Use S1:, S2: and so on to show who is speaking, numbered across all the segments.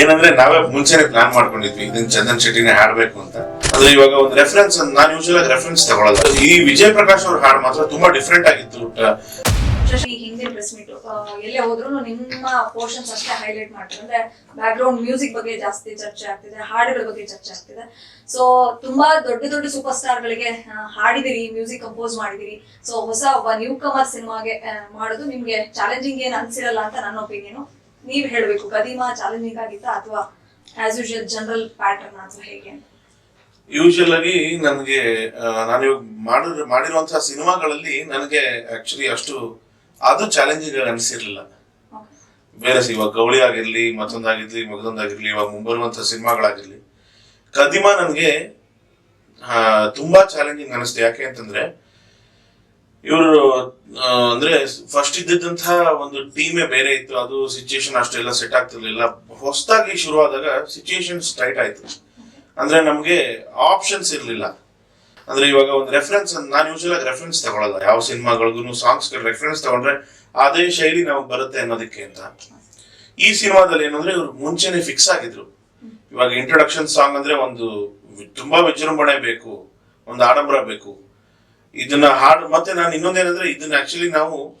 S1: ಏನಂದ್ರೆ ನಾವೇ ಮುಂಚೆನೆ ಪ್ಲಾನ್ ಮಾಡ್ಕೊಂಡಿದ್ವಿ. ಇದನ್ನ ಚಂದನ್ ಶೆಟ್ಟಿನೇ ಹಾಡ್ಬೇಕು ಅಂತ. ಅಂದ್ರೆ ಇವಾಗ ಒಂದು ರೆಫರೆನ್ಸ್ ನಾನು ಯೂಶಲ್ ಆಗಿ ರೆಫರೆನ್ಸ್ ತಗೊಳಲ್ಲ. ಈ ವಿಜಯ್ ಪ್ರಕಾಶ್ ಅವ್ರ ಹಾಡು ಮಾತ್ರ ತುಂಬಾ ಡಿಫ್ರೆಂಟ್ ಆಗಿತ್ತು.
S2: ಹಿಂದಿನ ಪ್ರೆಸ್ ಮೀಟ್ ಎಲ್ಲೇ ಹೋದ್ರು ನಿಮ್ಮ ಪೋರ್ಷನ್ಸ್ ಅಷ್ಟೇ ಹೈಲೈಟ್ ಮಾಡ್ತಾರೆ. ಅಂದ್ರೆ ಬ್ಯಾಕ್ ಗ್ರೌಂಡ್ ಮ್ಯೂಸಿಕ್ ಬಗ್ಗೆ ಜಾಸ್ತಿ ಚರ್ಚೆ ಆಗ್ತಿದೆ, ಹಾಡುಗಳ ಬಗ್ಗೆ ಚರ್ಚೆ ಆಗ್ತಿದೆ. ಸೊ ತುಂಬಾ ದೊಡ್ಡ ದೊಡ್ಡ ಸೂಪರ್ ಸ್ಟಾರ್ ಗಳಿಗೆ ಹಾಡಿದಿರಿ ಮ್ಯೂಸಿಕ್ ಕಂಪೋಸ್ ಮಾಡಿದಿರಿ. ಸೊ ಹೊಸ ಒಬ್ಬ ನ್ಯೂ ಕಮರ್ ಸಿನಿಮಾಗೆ ಮಾಡೋದು ನಿಮ್ಗೆ ಚಾಲೆಂಜಿಂಗ್ ಏನ್ ಅನ್ಸಿರಲ್ಲ ಅಂತ ನನ್ನ ಒಪಿನಿಯನ್ ನೀವ್ ಹೇಳ್ಬೇಕು ಕದೀಮಾ ಚಾಲೆಂಜಿಂಗ್ ಆಗಿತ್ತಾ ಅಥವಾ ಆಸ್ ಯೂಶಲ್ ಜನರಲ್ ಪ್ಯಾಟರ್ನ್ ಅಥವಾ ಹೇಗೆ? ಅಂತ
S1: ಯೂಶಲ್ ಆಗಿ ನನಗೆ ನಾನು ಇವಾಗ ಮಾಡಿರೋ ಮಾಡಿರುವಂತಹ ಸಿನಿಮಾಗಳಲ್ಲಿ ನನಗೆ ಆಕ್ಚುಲಿ ಅಷ್ಟು ಅದು ಚಾಲೆಂಜಿಂಗ್ ಅನಿಸಿರ್ಲಿಲ್ಲ. ಬೇರೆ ಇವಾಗ ಗೌಳಿ ಆಗಿರ್ಲಿ ಮತ್ತೊಂದಾಗಿರ್ಲಿ ಮಗದೊಂದಾಗಿರ್ಲಿ ಇವಾಗ ಮುಂಬರುವಂತಹ ಸಿನಿಮಾಗಳಾಗಿರ್ಲಿ ಕದಿಮಾ ನನಗೆ ತುಂಬಾ ಚಾಲೆಂಜಿಂಗ್ ಅನಿಸ್ತು. ಯಾಕೆ ಅಂತಂದ್ರೆ ಇವರು ಅಂದ್ರೆ ಫಸ್ಟ್ ಇದ್ದಿದ್ದಂತಹ ಒಂದು ಟೀಮೇ ಬೇರೆ ಇತ್ತು. ಅದು ಸಿಚುಯೇಷನ್ ಅಷ್ಟೆಲ್ಲ ಸೆಟ್ ಆಗ್ತಿರ್ಲಿಲ್ಲ. ಹೊಸದಾಗಿ ಶುರುವಾದಾಗ ಸಿಚುಯೇಷನ್ ಸ್ಟ್ರೈಟ್ ಆಯ್ತು. ಅಂದ್ರೆ ನಮಗೆ ಆಪ್ಷನ್ಸ್ ಇರಲಿಲ್ಲ. ಅಂದ್ರೆ ಇವಾಗ ಒಂದು ರೆಫರೆನ್ಸ್ ನಾನು ಯೂಶಲ್ ಆಗಿ ರೆಫರೆನ್ಸ್ ತಗೊಳಲ್ಲ. ಯಾವ ಸಿನಿಮಾಗಳಿಗೂ ಸಾಂಗ್ಸ್ ರೆಫರೆನ್ಸ್ ತಗೊಂಡ್ರೆ ಅದೇ ಶೈಲಿ ನಮಗೆ ಬರುತ್ತೆ ಅನ್ನೋದಕ್ಕೆ ಅಂತ. ಈ ಸಿನಿಮಾದಲ್ಲಿ ಏನಂದ್ರೆ ಇವ್ರು ಮುಂಚೆನೆ ಫಿಕ್ಸ್ ಆಗಿದ್ರು. ಇವಾಗ ಇಂಟ್ರೊಡಕ್ಷನ್ ಸಾಂಗ್ ಅಂದ್ರೆ ಒಂದು ತುಂಬಾ ವಿಜೃಂಭಣೆ ಬೇಕು. ಒಂದು ಆಡಂಬರ ಬೇಕು. ಇದನ್ನ ಹಾಡು, ಮತ್ತೆ ನಾನು ಇನ್ನೊಂದೇನಂದ್ರೆ ಇದನ್ನ ಆಕ್ಚುಲಿ ನಾವು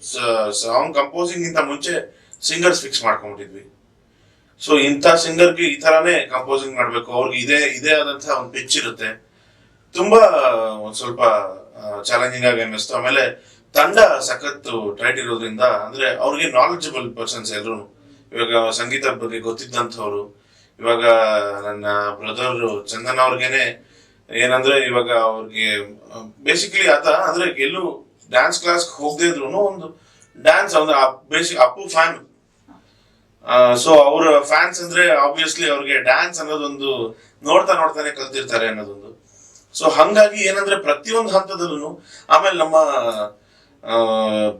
S1: ಸಾಂಗ್ ಕಂಪೋಸಿಂಗ್ ಇಂತ ಮುಂಚೆ ಸಿಂಗರ್ಸ್ ಫಿಕ್ಸ್ ಮಾಡ್ಕೊಂಡ್ಬಿಟ್ಟಿದ್ವಿ. ಸೊ ಇಂಥ ಸಿಂಗರ್ಗೆ ಈ ತರಾನೇ ಕಂಪೋಸಿಂಗ್ ಮಾಡಬೇಕು. ಅವ್ರಿಗೆ ಇದೇ ಇದೇ ಆದಂತಹ ಒಂದು ಪಿಚ್ ಇರುತ್ತೆ. ತುಂಬಾ, ಒಂದ್ ಸ್ವಲ್ಪ ಚಾಲೆಂಜಿಂಗ್ ಆಗಿ ಅನ್ನಿಸ್ತು. ಆಮೇಲೆ ತಂಡ ಸಖತ್ತು ಟೈಟ್ ಇರೋದ್ರಿಂದ, ಅಂದ್ರೆ ಅವ್ರಿಗೆ ನಾಲೆಜಬಲ್ ಪರ್ಸನ್ಸ್ ಎಲ್ಲರೂ ಇವಾಗ ಸಂಗೀತದ ಬಗ್ಗೆ ಗೊತ್ತಿದ್ದಂಥವ್ರು. ಇವಾಗ ನನ್ನ ಬ್ರದರ್ ಚಂದನ್ ಅವ್ರಿಗೇನೆ ಏನಂದ್ರೆ ಇವಾಗ ಅವ್ರಿಗೆ ಬೇಸಿಕಲಿ ಆತ ಅಂದ್ರೆ ಎಲ್ಲೂ ಡ್ಯಾನ್ಸ್ ಕ್ಲಾಸ್ ಹೋಗದೆ ಇದ್ರು ಒಂದು ಡ್ಯಾನ್ಸ್ ಅಂದ್ರೆ ಬೇಸಿಕ್ ಅಪ್ಪು ಫ್ಯಾನ್ ಸೊ ಅವ್ರ ಫ್ಯಾನ್ಸ್ ಅಂದ್ರೆ ಆಬ್ವಿಯಸ್ಲಿ ಅವ್ರಿಗೆ ಡ್ಯಾನ್ಸ್ ಅನ್ನೋದೊಂದು ನೋಡ್ತಾ ನೋಡ್ತಾನೆ ಕಲ್ತಿರ್ತಾರೆ ಅನ್ನೋದೊಂದು. ಸೊ ಹಂಗಾಗಿ ಏನಂದ್ರೆ ಪ್ರತಿಯೊಂದು ಹಂತದಲ್ಲೂ ಆಮೇಲೆ ನಮ್ಮ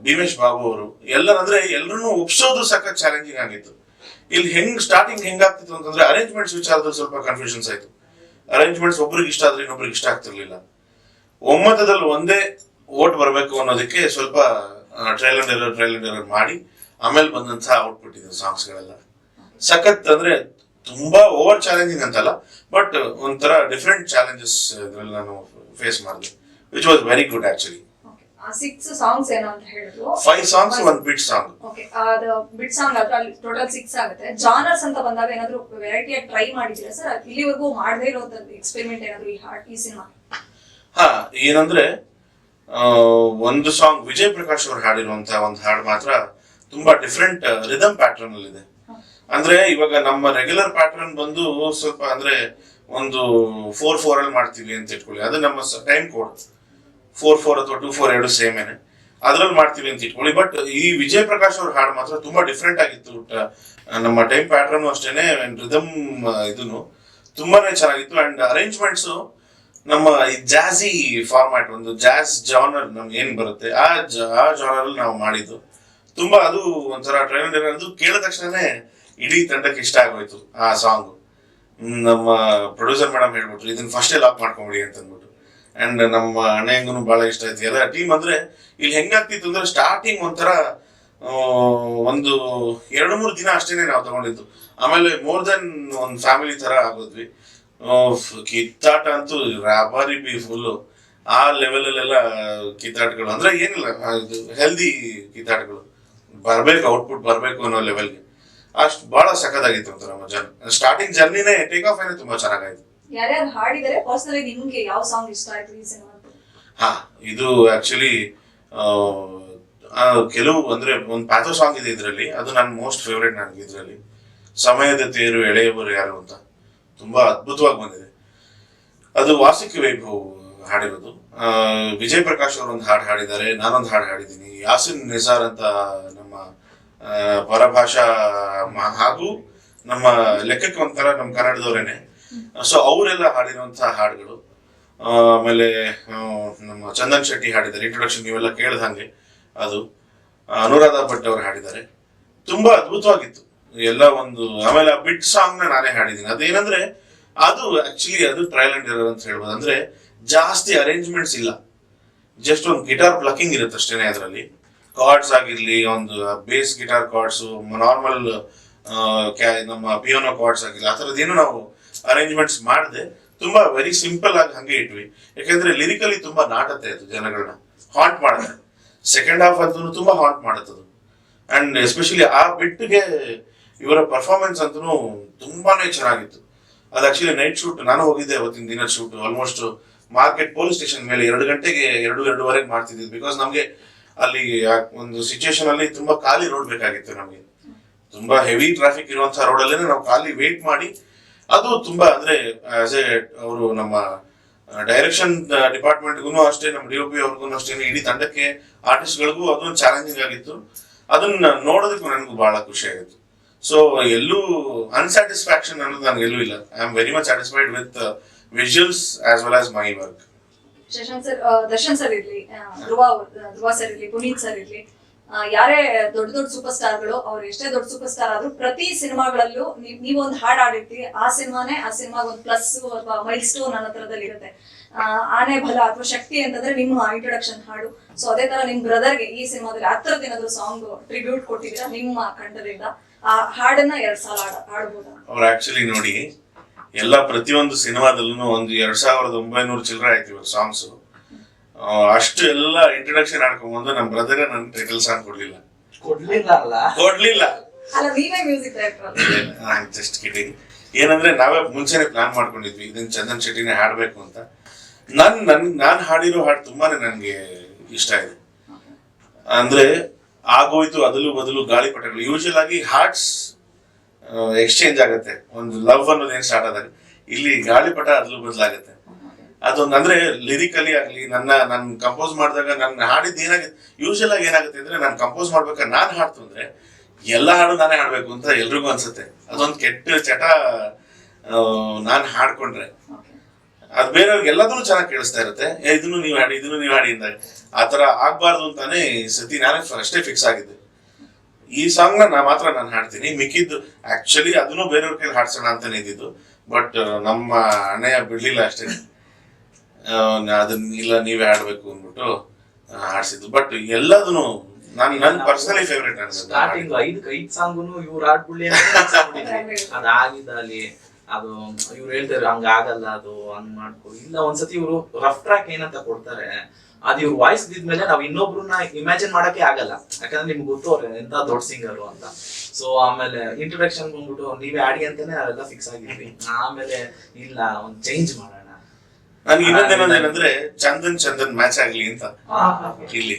S1: ಭೀಮೇಶ್ ಬಾಬು ಅವರು ಎಲ್ಲರಂದ್ರೆ ಎಲ್ಲರನ್ನೂ ಒಪ್ಸೋದು ಸಖತ್ ಚಾಲೆಂಜಿಂಗ್ ಆಗಿತ್ತು. ಇಲ್ಲಿ ಹೆಂಗ್ ಸ್ಟಾರ್ಟಿಂಗ್ ಹೆಂಗಾಗ್ತಿತ್ತು ಅಂತಂದ್ರೆ ಅರೇಂಜ್ಮೆಂಟ್ಸ್ ವಿಚಾರದಲ್ಲಿ ಸ್ವಲ್ಪ ಕನ್ಫ್ಯೂಷನ್ಸ್ ಆಯ್ತು. ಅರೇಂಜ್ಮೆಂಟ್ಸ್ ಒಬ್ರಿಗೆ ಇಷ್ಟ ಆದ್ರೆ ಇನ್ನೊಬ್ರಿಗೆ ಇಷ್ಟ ಆಗ್ತಿರ್ಲಿಲ್ಲ. ಒಮ್ಮತದಲ್ಲಿ ಒಂದೇ ಓಟ್ ಬರಬೇಕು ಅನ್ನೋದಕ್ಕೆ ಸ್ವಲ್ಪ trial and error trial and error ಮಾಡಿ, ಆಮೇಲೆ ಬಂದಂತಹ ಔಟ್ಪುಟ್ ಇದೆ ಸಾಂಗ್ಸ್ ಗಳೆಲ್ಲ. ಸಖತ್ ಅಂದ್ರೆ ತುಂಬಾ ಓವರ್ ಚಾಲೆಂಜಿಂಗ್ ಅಂತಲ್ಲ ಬಟ್ ಒಂಥರ ಡಿಫ್ರೆಂಟ್ ಚಾಲೆಂಜಸ್ ಇದ್ರಲ್ಲಿ ನಾನು ಫೇಸ್ ಮಾಡಿದೆ which was very good actually
S2: six songs ಏನೋ ಅಂತ ಹೇಳಿದ್ರು
S1: ಫೈವ್ ಸಾಂಗ್ಸ್ ಒಂದ್ ಬಿಟ್ ಸಾಂಗ್
S2: ಓಕೆ ಅದು ಬಿಟ್ ಸಾಂಗ್ ಆದ್ರೆ ಅಲ್ಲಿ ಟೋಟಲ್ ಸಿಕ್ಸ್ ಆಗುತ್ತೆ. ಜಾನರ್ಸ್ ಅಂತ ಬಂದಾಗ ಏನಾದ್ರು ವೆರೈಟಿ ಆಗಿ ಟ್ರೈ ಮಾಡಿದ್ರೆ ಸರ್ ಇಲ್ಲಿವರೆಗೂ ಮಾಡದೇ ಇರೋಂಥದ್ದು ಎಕ್ಸ್ಪೆರಿಮೆಂಟ್ ಏನಾದ್ರು ಈ ಹಾಡ್ ಈ ಸಿನಿಮಾ
S1: ಹಾ ಏನಂದ್ರೆ ಒಂದು ಸಾಂಗ್ ವಿಜಯ್ ಪ್ರಕಾಶ್ ಅವರು ಹಾಡಿರುವಂತಹ ಒಂದು ಹಾಡು ಮಾತ್ರ ತುಂಬಾ ಡಿಫ್ರೆಂಟ್ ರಿದಮ್ ಪ್ಯಾಟರ್ನ್ ಅಲ್ಲಿ ಇದೆ. ಅಂದ್ರೆ ಇವಾಗ ನಮ್ಮ ರೆಗ್ಯುಲರ್ ಪ್ಯಾಟರ್ನ್ ಬಂದು ಸ್ವಲ್ಪ ಅಂದ್ರೆ ಒಂದು ಫೋರ್ ಫೋರ್ ಅಲ್ಲಿ ಮಾಡ್ತೀವಿ ಅಂತ ಇಟ್ಕೊಳ್ಳಿ. ಅದು ನಮ್ಮ ಟೈಮ್ ಕೋಡ್ ಫೋರ್ ಫೋರ್ ಅಥವಾ ಟೂ ಫೋರ್ ಎರಡು ಸೇಮ್ ಏನೆ. ಅದ್ರಲ್ಲಿ ಮಾಡ್ತೀವಿ ಅಂತ ಇಟ್ಕೊಳ್ಳಿ. ಬಟ್ ಈ ವಿಜಯ್ ಪ್ರಕಾಶ್ ಅವ್ರ ಹಾಡು ಮಾತ್ರ ತುಂಬಾ ಡಿಫ್ರೆಂಟ್ ಆಗಿತ್ತು. ನಮ್ಮ ಟೈಮ್ ಪ್ಯಾಟ್ರನ್ ಅಷ್ಟೇನೆ ರಿದಮ್ ಇದನ್ನು ತುಂಬಾನೇ ಚೆನ್ನಾಗಿತ್ತು. ಅಂಡ್ ಅರೇಂಜ್ಮೆಂಟ್ಸ್ ನಮ್ಮ ಈ ಜಾಝಿ ಫಾರ್ಮ್ಯಾಟ್ ಒಂದು ಜಾಸ್ ಜಾನರ್ ನಮ್ಗೆ ಏನ್ ಬರುತ್ತೆ, ಆ ಆ ಜಾನರ್ ನಾವು ಮಾಡಿದ್ದು. ತುಂಬಾ ಅದು ಒಂಥರ ಟ್ರೈನ್ ಅದು ಕೇಳಿದ ತಕ್ಷಣನೇ ಇಡೀ ತಂಡಕ್ಕೆ ಇಷ್ಟ ಆಗೋಯ್ತು ಆ ಸಾಂಗ್ ನಮ್ಮ ಪ್ರೊಡ್ಯೂಸರ್ ಮೇಡಮ್ ಹೇಳ್ಬಿಟ್ರು, ಇದನ್ನ ಫಸ್ಟೇ ಲಾಕ್ ಮಾಡ್ಕೊಂಬಿಡಿ ಅಂತ ಅಂದ್ಬಿಟ್ಟು ಅಂಡ್ ನಮ್ಮ ಅಣ್ಣಂಗೂ ಬಹಳ ಇಷ್ಟ ಆಯ್ತು. ಎಲ್ಲ ಟೀಮ್ ಅಂದ್ರೆ ಇಲ್ಲಿ ಹೆಂಗಾಗ್ತಿತ್ತು ಅಂದ್ರೆ ಸ್ಟಾರ್ಟಿಂಗ್ ಒಂಥರ ಒಂದು ಎರಡು ಮೂರು ದಿನ ಅಷ್ಟೇನೆ ನಾವು ತಗೊಂಡಿದ್ದು. ಆಮೇಲೆ ಮೋರ್ ದೆನ್ ಒಂದು ಫ್ಯಾಮಿಲಿ ತರ ಆಗೋದ್ವಿ. ಕಿತ್ತಾಟ ಅಂತೂ ರಾಬಾರಿ ಬಿ ಫುಲ್ಲು ಆ ಲೆವೆಲ್ ಅಲ್ಲೆಲ್ಲ ಕಿತ್ತಾಟಗಳು. ಅಂದ್ರೆ ಏನಿಲ್ಲ ಹೆಲ್ದಿ ಕಿತ್ತಾಟಗಳು. ಬರ್ಬೇಕು ಔಟ್ಪುಟ್ ಬರ್ಬೇಕು ಅನ್ನೋ ಲೆವೆಲ್ಗೆ ಅಷ್ಟು ಬಹಳ ಸಖತ್ತಾಗಿತ್ತು ನಮ್ಮ ಜರ್ನಿ ಸ್ಟಾರ್ಟಿಂಗ್ ಜರ್ನಿನೇ ಟೇಕ್ ಆಫ್ ಏನೇ ತುಂಬಾ ಚೆನ್ನಾಗಾಯ್ತು. ಹಾ, ಇದು ಆಕ್ಚುಲಿ ಕೆಲವು ಅಂದ್ರೆ ಒಂದು ಪ್ಯಾಥೋ ಸಾಂಗ್ ಇದೆ ಇದರಲ್ಲಿ, ಅದು ನನ್ನ ಮೋಸ್ಟ್ ಫೇವ್ರೇಟ್ ನನಗೆ ಇದರಲ್ಲಿ. ಸಮಯದ ತೇರು ಎಳೆಯವರು ಯಾರು ಅಂತ. ತುಂಬಾ ಅದ್ಭುತವಾಗಿ ಬಂದಿದೆ. ಅದು ವಾಸಿಕ ವೈಭವ್ ಹಾಡಿರೋದು. ವಿಜಯ್ ಪ್ರಕಾಶ್ ಅವರು ಒಂದು ಹಾಡು ಹಾಡಿದ್ದಾರೆ, ನಾನೊಂದು ಹಾಡು ಹಾಡಿದ್ದೀನಿ. ಯಾಸಿನ್ ನಿಜಾರ್ ಅಂತ ನಮ್ಮ ಪರಭಾಷಾ ಹಾಗೂ ನಮ್ಮ ಲೆಕ್ಕಕ್ಕೆ ಒಂಥರ ನಮ್ಮ ಕನ್ನಡದವರೇನೆ. ಸೊ ಅವರೆಲ್ಲ ಹಾಡಿರುವಂತಹ ಹಾಡುಗಳು ಆಮೇಲೆ ನಮ್ಮ ಚಂದನ್ ಶೆಟ್ಟಿ ಹಾಡಿದ್ದಾರೆ. ಇಂಟ್ರೊಡಕ್ಷನ್ ನೀವೆಲ್ಲ ಕೇಳ್ದಂಗೆ ಅದು. ಅನುರಾಧ ಭಟ್ ಅವರು ಹಾಡಿದ್ದಾರೆ. ತುಂಬಾ ಅದ್ಭುತವಾಗಿತ್ತು. ಎಲ್ಲ ಒಂದು, ಆಮೇಲೆ ಆ ಬಿಟ್ ಸಾಂಗ್ನ ನಾನೇ ಹಾಡಿದ್ದೀನಿ. ಅದೇನಂದ್ರೆ, ಅದು ಆಕ್ಚುಲಿ ಅದು ಟ್ರಯಲ್ ಅಂಡ್ ಅಂತ ಹೇಳ್ಬೋದು. ಅಂದ್ರೆ, ಜಾಸ್ತಿ ಅರೇಂಜ್ಮೆಂಟ್ಸ್ ಇಲ್ಲ. ಜಸ್ಟ್ ಒಂದು ಗಿಟಾರ್ ಪ್ಲಕ್ಕಿಂಗ್ ಇರುತ್ತೆ ಅಷ್ಟೇನೆ ಅದರಲ್ಲಿ. ಕಾರ್ಡ್ಸ್ ಆಗಿರ್ಲಿ, ಒಂದು ಬೇಸ್ ಗಿಟಾರ್ ಕಾರ್ಡ್ಸ್ ನಾರ್ಮಲ್ ನಮ್ಮ ಪಿಯೋನೋ ಕಾರ್ಡ್ಸ್ ಆಗಿಲ್ಲ ಆ ಥರದ್ದೇನು ನಾವು ಅರೇಂಜ್ಮೆಂಟ್ಸ್ ಮಾಡಿದೆ, ತುಂಬಾ ವೆರಿ ಸಿಂಪಲ್ ಆಗಿ ಹಂಗೆ ಇಟ್ವಿ. ಯಾಕಂದ್ರೆ ಲಿರಿಕಲಿ ತುಂಬಾ ನಾಟತ್ತೆ ಅದು ಜನಗಳನ್ನ. ಹಾಂಟ್ ಮಾಡುತ್ತೆ ಸೆಕೆಂಡ್ ಹಾಫ್ ಅಂತೂ ತುಂಬಾ ಹಾಂಟ್ ಮಾಡುತ್ತೆ ಅದು. ಅಂಡ್ ಎಸ್ಪೆಷಲಿ ಆ ಬಿಟ್ಗೆ ಇವರ ಪರ್ಫಾರ್ಮೆನ್ಸ್ ಅಂತೂ ತುಂಬಾನೇ ಚೆನ್ನಾಗಿತ್ತು. ಅದು ಆಕ್ಚುಲಿ ನೈಟ್ ಶೂಟ್ ನಾನು ಹೋಗಿದ್ದೆ ಅವತ್ತಿನ ದಿನ shoot almost market police station ಮೇಲೆ ಎರಡು ಗಂಟೆಗೆ ಎರಡು, ಎರಡೂವರೆಗೆ ಮಾಡ್ತಿದ್ವಿ ಬಿಕಾಸ್ ನಮಗೆ ಅಲ್ಲಿ ಒಂದು ಸಿಚುಯೇಷನ್ ಅಲ್ಲಿ ತುಂಬಾ ಖಾಲಿ ರೋಡ್ ಬೇಕಾಗಿತ್ತು ನಮಗೆ. ತುಂಬಾ ಹೆವಿ ಟ್ರಾಫಿಕ್ ಇರುವಂತಹ ರೋಡ್ ಅಲ್ಲೇ ನಾವು ಖಾಲಿ ವೇಟ್ ಮಾಡಿ ಅದು ತುಂಬಾ ಅಂದ್ರೆ ಆಸ್ ಎ ಅವರು ನಮ್ಮ ಡೈರೆಕ್ಷನ್ ಡಿಪಾರ್ಟ್ಮೆಂಟ್ಗೂ ಅಷ್ಟೇ, ನಮ್ಮ ಡಿ ಪಿ ಅವ್ರಿಗೂ ಅಷ್ಟೇ ಇಡೀ ತಂಡಕ್ಕೆ ಆರ್ಟಿಸ್ಟ್ಗಳಿಗೂ ಅದೊಂದು ಚಾಲೆಂಜಿಂಗ್ ಆಗಿತ್ತು. ಅದನ್ನ ನೋಡೋದಕ್ಕೂ ನನಗೂ ಬಹಳ ಖುಷಿ ಆಗಿತ್ತು. ಸೊ ಎಲ್ಲೂ ಅನ್ಸ್ಯಾಟಿಸ್ಫ್ಯಾಕ್ಷನ್ ಅನ್ನೋದು ನನಗೆ ಎಲ್ಲೂ ಇಲ್ಲ. I am very much satisfied with visuals as well as my work
S2: Darshan sir ಇರ್ಲಿ ಧ್ರುವ ಧ್ರುವ ಸರ್ ಇರ್ಲಿ, ಪುನೀತ್ ಸರ್ ಇರ್ಲಿ ಯಾರೇ ದೊಡ್ಡ ದೊಡ್ಡ ಸೂಪರ್ ಸ್ಟಾರ್ಗಳು ಅವ್ರು ಎಷ್ಟೇ ದೊಡ್ಡ ಸೂಪರ್ ಸ್ಟಾರ್ ಆದ್ರೂ ಪ್ರತಿ ಸಿನಿಮಾಗಳಲ್ಲೂ ನೀವ್ ನೀವೊಂದು ಹಾಡು ಆಡಿರ್ತೀವಿ ಆ ಸಿನಿಮಾನೇ ಆ ಸಿನಿಮಾಗ ಒಂದು ಪ್ಲಸ್ ಅಥವಾ ಮೈಲ್ ಸ್ಟೋನ್ ಅನ್ನೋ ತರದಲ್ಲಿ ಇರುತ್ತೆ ಆನೆ, ಬಲ ಅಥವಾ ಶಕ್ತಿ ಅಂತಂದ್ರೆ ನಿಮ್ಮ ಇಂಟ್ರೊಡಕ್ಷನ್ ಹಾಡು. ಸೊ ಅದೇ ತರ ನಿಮ್ ಬ್ರದರ್ಗೆ ಈ ಸಿನಿಮಾದಲ್ಲಿ ದಿನದ ಏನಾದ್ರು ಸಾಂಗ್ ಟ್ರಿಬ್ಯೂಟ್ ಕೊಟ್ಟಿದ್ದೀರಾ, ನಿಮ್ಮ ಕಂಠದಿಂದ ಆ ಹಾಡನ್ನ ಎರಡ್ ಸಲ
S1: ಹಾಡಬಹುದು ಆಕ್ಚುಲಿ ನೋಡಿ, ಎಲ್ಲ ಪ್ರತಿಯೊಂದು ಸಿನಿಮಾದಲ್ಲೂ ಒಂದು ಎರಡ್ ಸಾವಿರದ ಒಂಬೈನೂರು ಚಿಲ್ಲರೆ ಆಯ್ತು ಸಾಂಗ್ಸ್ ಅಷ್ಟು ಎಲ್ಲ ಇಂಟ್ರೊಡಕ್ಷನ್ ಆಡ್ಕೊಂಡ್ಬಂದು ನಮ್ಮ ಬ್ರದರ್ ನನ್ ಟೈಟಲ್ ಸಾಂಗ್ ಕೊಡ್ಲಿಲ್ಲ.
S3: ಕೊಡ್ಲಿಲ್ಲ. ಅಲ್ಲ
S1: ಕೊಡ್ಲಿಲ್ಲ
S2: ಅಲ್ಲ ನೀವೇ ಮ್ಯೂಸಿಕ್ ಡೈರೆಕ್ಟರ್
S1: ಜಸ್ಟ್ ಕಿಟಿಂಗ್ ಏನಂದ್ರೆ ನಾವೇ ಮುಂಚೆನೆ ಪ್ಲಾನ್ ಮಾಡ್ಕೊಂಡಿದ್ವಿ ಇದನ್ನ ಚಂದನ್ ಶೆಟ್ಟಿನೇ ಹಾಡ್ಬೇಕು ಅಂತ. ನನ್ ನನ್ ನಾನ್ ಹಾಡಿರೋ ಹಾಡು ತುಂಬಾನೇ ನನ್ಗೆ ಇಷ್ಟ ಇದೆ. ಅಂದ್ರೆ ಆಗೋಯ್ತು ಅದಲು ಬದಲು ಗಾಳಿಪಟಗಳು ಯೂಶಲ್ ಆಗಿ ಹಾರ್ಟ್ಸ್ ಎಕ್ಸ್ಚೇಂಜ್ ಆಗುತ್ತೆ. ಒಂದು ಲವ್ ಅನ್ನೋದು ಏನ್ ಸ್ಟಾರ್ಟ್ ಆದಾಗ ಇಲ್ಲಿ ಗಾಳಿಪಟ ಅದಲು ಬದಲಾಗುತ್ತೆ. ಅದೊಂದು ಅಂದ್ರೆ ಲಿರಿಕಲಿ ಆಗ್ಲಿ, ನನ್ನ ನಾನು ಕಂಪೋಸ್ ಮಾಡಿದಾಗ ನನ್ನ ಹಾಡಿದ್ದು ಏನಾಗುತ್ತೆ ಯೂಶಲ್ ಆಗಿ ಏನಾಗುತ್ತೆ ಅಂದ್ರೆ ನಾನು ಕಂಪೋಸ್ ಮಾಡ್ಬೇಕಾದ್ರೆ ನಾನು ಹಾಡ್ತು ಅಂದ್ರೆ ಎಲ್ಲ ಹಾಡು ನಾನೇ ಹಾಡ್ಬೇಕು ಅಂತ ಎಲ್ರಿಗೂ ಅನ್ಸುತ್ತೆ. ಅದೊಂದು ಕೆಟ್ಟ ಚಟ ನಾನು ಹಾಡ್ಕೊಂಡ್ರೆ. ಅದು ಬೇರೆಯವ್ರಿಗೆ ಎಲ್ಲದನ್ನು ಚೆನ್ನಾಗಿ ಕೇಳಿಸ್ತಾ ಇರುತ್ತೆ. ಇದನ್ನು ನೀವು ಹಾಡಿ, ಇದನ್ನು ನೀವು ಹಾಡಿ ಅಂದಾಗ ಆ ತರ ಆಗ್ಬಾರ್ದು ಅಂತಾನೆ ಸತಿ ನಾನೇ ಅಷ್ಟೇ ಫಿಕ್ಸ್ ಆಗಿದ್ದೆ. ಈ ಸಾಂಗ್ನ ನ ಮಾತ್ರ ನಾನು ಹಾಡ್ತೀನಿ. ಮಿಕ್ಕಿದ್ದು ಆಕ್ಚುಲಿ ಅದನ್ನು ಬೇರೆಯವ್ರ ಕೈಲಿ ಹಾಡ್ಸೋಣ ಅಂತಾನೆ ಇದ್ದಿದ್ದು. ಬಟ್ ನಮ್ಮ ಅಣ್ಣಯ್ಯ ಬಿಡ್ಲಿಲ್ಲ ಅಷ್ಟೇ. ಅದನ್ನ ಇಲ್ಲ ನೀವೇ ಆಡ್ಬೇಕು ಅಂದ್ಬಿಟ್ಟು ಆಡ್ಸಿದ್ದು. ಬಟ್ ಎಲ್ಲದನ್ನು ನಾನು ನನ್ನ ಪರ್ಸನಲಿ ಫೇವ್ರೇಟ್
S3: ಸ್ಟಾರ್ಟಿಂಗ್ ಐದು ಐದು ಸಾಂಗುನು ಇವ್ರು ಆಡ್ಬಿಡ್ಲಿ ಅದಾಗಿದ್ದಲ್ಲಿ ಅದು ಇವ್ರು ಹೇಳ್ತಾರೆ ಹಂಗ ಆಗಲ್ಲ ಅದು ಹಂಗ್ ಮಾಡ್ಕೊ ಇಲ್ಲ ಒಂದ್ಸತಿ ಇವ್ರು ರಫ್ ಟ್ರ್ಯಾಕ್ ಏನಂತ ಕೊಡ್ತಾರೆ ಅದ್ ಇವ್ರ ವಾಯ್ಸ್ ಇದ್ಮೇಲೆ ನಾವ್ ಇನ್ನೊಬ್ರನ್ನ ಇಮ್ಯಾಜಿನ್ ಮಾಡಕ್ಕೆ ಆಗಲ್ಲ. ಯಾಕಂದ್ರೆ ನಿಮ್ಗೆ ಗೊತ್ತು ಅವ್ರು ಎಂತ ದೊಡ್ಡ ಸಿಂಗರು ಅಂತ. ಸೊ ಆಮೇಲೆ ಇಂಟ್ರೊಡಕ್ಷನ್ ಬಂದ್ಬಿಟ್ಟು ನೀವೇ ಆಡಿ ಅಂತಾನೆ ಅವೆಲ್ಲ ಫಿಕ್ಸ್ ಆಗಿದ್ವಿ. ಆಮೇಲೆ ಇಲ್ಲ ಒಂದ್ ಚೇಂಜ್ ಮಾಡೋಣ.
S1: ನನ್ಗೆ ಇನ್ನೊಂದೇನಂದ್ರೆ ಚಂದನ್ ಚಂದನ್ ಮ್ಯಾಚ್ ಆಗ್ಲಿ ಅಂತ. ಇಲ್ಲಿ.